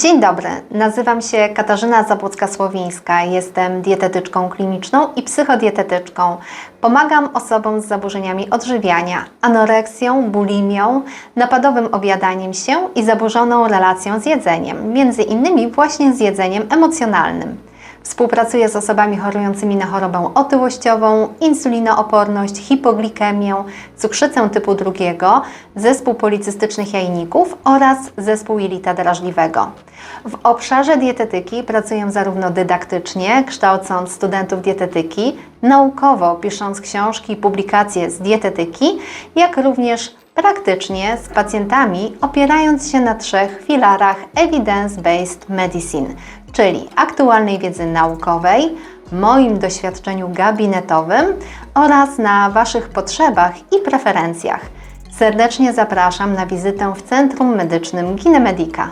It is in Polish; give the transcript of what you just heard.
Dzień dobry, nazywam się Katarzyna Zabłocka-Słowińska, jestem dietetyczką kliniczną i psychodietetyczką. Pomagam osobom z zaburzeniami odżywiania, anoreksją, bulimią, napadowym objadaniem się i zaburzoną relacją z jedzeniem, między innymi właśnie z jedzeniem emocjonalnym. Współpracuję z osobami chorującymi na chorobę otyłościową, insulinooporność, hipoglikemię, cukrzycę typu drugiego, zespół policystycznych jajników oraz zespół jelita drażliwego. W obszarze dietetyki pracuję zarówno dydaktycznie, kształcąc studentów dietetyki, naukowo pisząc książki i publikacje z dietetyki, jak również praktycznie z pacjentami, opierając się na trzech filarach evidence-based medicine, czyli aktualnej wiedzy naukowej, moim doświadczeniu gabinetowym oraz na Waszych potrzebach i preferencjach. Serdecznie zapraszam na wizytę w Centrum Medycznym Ginemedica.